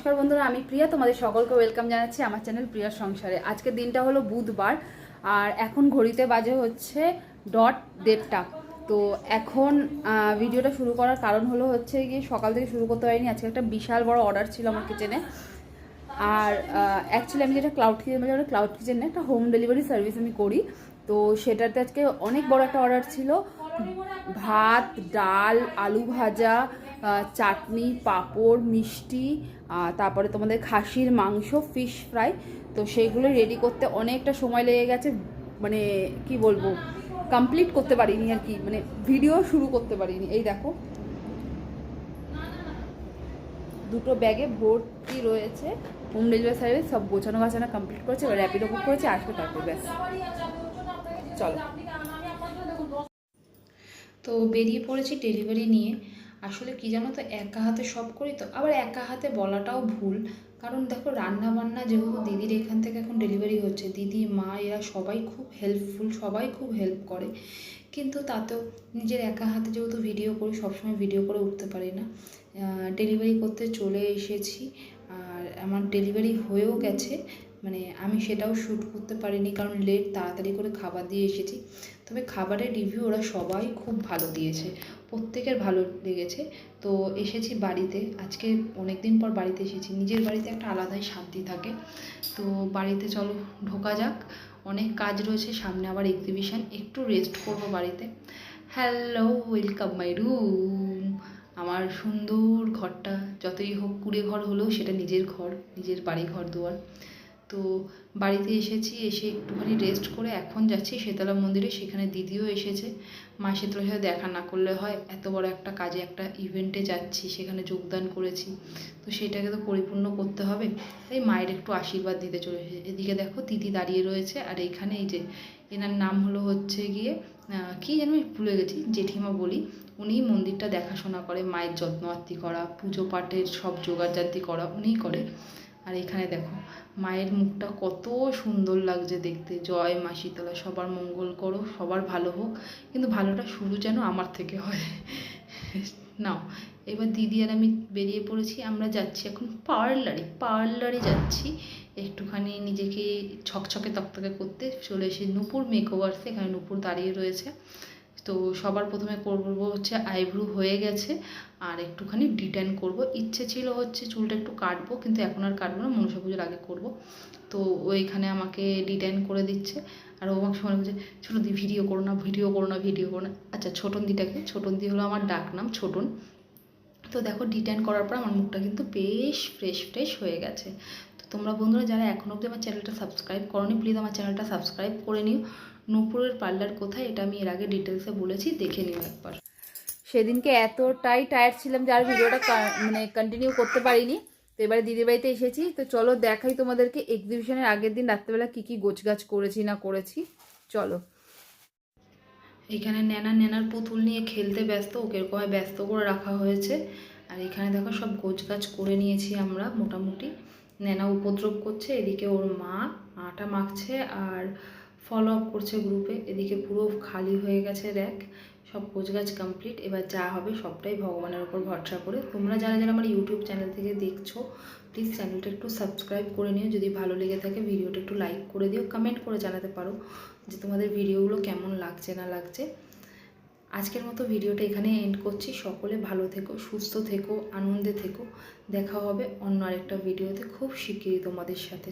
নমস্কার বন্ধুরা, আমি প্রিয়া, তোমাদের সকলকে ওয়েলকাম জানাচ্ছি আমার চ্যানেল প্রিয়ার সংসারে। আজকের দিনটা হলো বুধবার, আর এখন ঘড়িতে বাজে হচ্ছে ডট দেড়টা। তো এখন ভিডিওটা শুরু করার কারণ হলো হচ্ছে গিয়ে সকাল থেকে শুরু করতে পারিনি, আজকে একটা বিশাল বড় অর্ডার ছিল আমার কিচেনে আর অ্যাকচুয়ালি আমি যেটা ক্লাউড কিচেন বলি ক্লাউড কিচেন একটা হোম ডেলিভারি সার্ভিস আমি করি। তো সেটাতে আজকে অনেক বড় একটা অর্ডার ছিল। ভাত, ডাল, আলু ভাজা চাটনি, পাঁপড়, মিষ্টি তারপরে তোমাদের খাসির মাংস ফিশ ফ্রাই তো সেইগুলো রেডি করতে অনেকটা সময় লেগে গেছে মানে কি বলব কমপ্লিট করতে পারিনি আর কি মানে ভিডিও শুরু করতে পারিনি। এই দেখো, দুটো ব্যাগে ভর্তি রয়েছে হোম ডেলিভারি সার্ভিস সব গোছানো গাছানো কমপ্লিট করেছে, এবার র্যাপিডো বুক করেছে, আসবে তারপর ব্যাস। চলো। তো বেরিয়ে পড়েছি ডেলিভারি নিয়ে। আসলে কি জানো তো, একা হাতে সব করি তো। আবার একা হাতে বলাটাও ভুল। কারণ দেখো রান্না বান্না যেহেতু দিদির এখান থেকে এখন ডেলিভারি হচ্ছে, দিদি, মা এরা সবাই খুব হেল্পফুল সবাই খুব হেল্প করে। কিন্তু তাতেও নিজের একা হাতে যেহেতু ভিডিও করি, সবসময় ভিডিও করে উঠতে পারি না। ডেলিভারি করতে চলে এসেছি। আর আমার ডেলিভারি হয়েও গেছে। মানে আমি সেটাও শ্যুট করতে পারিনি কারণ লেট তাড়াতাড়ি করে খাবার দিয়ে এসেছি। তবে খাবারের রিভিউ ওরা সবাই খুব ভালো দিয়েছে। প্রত্যেকের ভালো লেগেছে। তো এসেছি বাড়িতে। আজকে অনেক দিন পর বাড়িতে এসেছি। নিজের বাড়িতে একটা আলাদাই শান্তি থাকে। তো বাড়িতে চলো, ঢোকা যাক। অনেক কাজ রয়েছে। সামনে আবার এক্সিবিশন একটু রেস্ট করব বাড়িতে। হ্যালো ওয়েলকাম মাই রুম আমার সুন্দর ঘরটা। যতই হোক, কুড়ে ঘর হলেও সেটা নিজের ঘর, নিজের বাড়ি ঘর দুয়ার। তো বাড়িতে এসেছি, এসে একটুখানি রেস্ট করে এখন যাচ্ছি শীতলা মন্দিরে, সেখানে দিদিও এসেছে। মা শীতলার সাথে দেখা না করলে হয়, এত বড় একটা কাজে, একটা ইভেন্টে যাচ্ছি, সেখানে যোগদান করেছি। তো সেটাকে তো পরিপূর্ণ করতে হবে। তাই মায়ের একটু আশীর্বাদ দিতে চলে এসেছে এদিকে দেখো দিদি দাঁড়িয়ে রয়েছে, আর এইখানে এই যে এনার নাম হলো হচ্ছে গিয়ে কি যেন ভুলে গেছি, জেঠিমা বলি। উনি মন্দিরটা দেখাশোনা করে, মায়ের যত্ন আত্তি করা, পুজো পাঠের সব জোগাড়জাতি করা, উনিই করে। আর এখানে দেখো, মায়ের মুখটা কত সুন্দর লাগছে দেখতে। জয় মা শীতলা, সবার মঙ্গল করো, সবার ভালো হোক। কিন্তু ভালোটা শুরু যেন আমার থেকে হয়। নাও, এবার দিদি আর আমি বেরিয়ে পড়েছি, আমরা যাচ্ছি এখন পার্লারে। পার্লারে যাচ্ছি, একটুখানি নিজেকে ছকছকে তকতকে করতে চলে এসে নূপুর মেকওভার্সে এখানে নূপুর দাঁড়িয়ে রয়েছে। তো সবার প্রথমে করব হচ্ছে আইব্রু হয়ে গেছে, আর একটুখানি ডিটেন করব। ইচ্ছে ছিল হচ্ছে চুলটা একটু কাটবো, কিন্তু এখন আর কাটবো না, মনসা পুজোর আগে করব। তো ওইখানে আমাকে ডিটেন করে দিচ্ছে, আর ও আমাকে সময় বলছে ছোটন দি, ভিডিও করো না, ভিডিও করো না, ভিডিও করো না। আচ্ছা ছোটন দিটাকে, ছোটন দি হলো আমার ডাক নাম, ছোটন। তো দেখো, ডিটেন করার পর আমার মুখটা কিন্তু বেশ ফ্রেশ ফ্রেশ হয়ে গেছে। তোমরা বন্ধুরা যারা এখনও অবধি আমার চ্যানেলটা সাবস্ক্রাইব করনি প্লিজ আমার চ্যানেলটা সাবস্ক্রাইব করে নিও। নূপুরের পার্লার কোথায় এটা আমি এর আগে ডিটেলসে বলেছি দেখে নিও একবার। সেদিনকে এতটাই টায়ার্ড ছিলাম যে আর ভিডিওটা মানে কন্টিনিউ করতে পারিনি। তো এবারে দিদির বাড়িতে এসেছি। তো চলো দেখাই তোমাদেরকে এক্সিবিশনের আগের দিন রাত্রেবেলা কী কী গোছগাছ করেছি না করেছি। চলো। এখানে ন্যানা ন্যানার পুতুল নিয়ে খেলতে ব্যস্ত ওকে এরকম ব্যস্ত করে রাখা হয়েছে। আর এখানে দেখো সব গোছগাছ করে নিয়েছি আমরা মোটামুটি। ন্যানা উপদ্রব করছে, এদিকে ওর মা আটা মাখছে আর ফলো আপ করছে গ্রুপে এদিকে পুরো খালি হয়ে গেছে র্যাক সব গোছগাছ কমপ্লিট এবার যা হবে সবটাই ভগবানের উপর ভরসা করে। তোমরা যারা যারা আমার ইউটিউব চ্যানেল থেকে দেখছ প্লিজ চ্যানেলটা একটু সাবস্ক্রাইব করে নিও, যদি ভালো লেগে থাকে ভিডিওটা একটু লাইক করে দিও কমেন্ট করে জানাতে পারো যে তোমাদের ভিডিওগুলো কেমন লাগছে না লাগছে। আজকের মতো ভিডিওটা এখানে এন্ড করছি। সকলে ভালো থেকো, সুস্থ থেকো, আনন্দে থেকো। দেখা হবে অন্য আরেকটা ভিডিওতে। খুব শিগগিরই তোমাদের সাথে।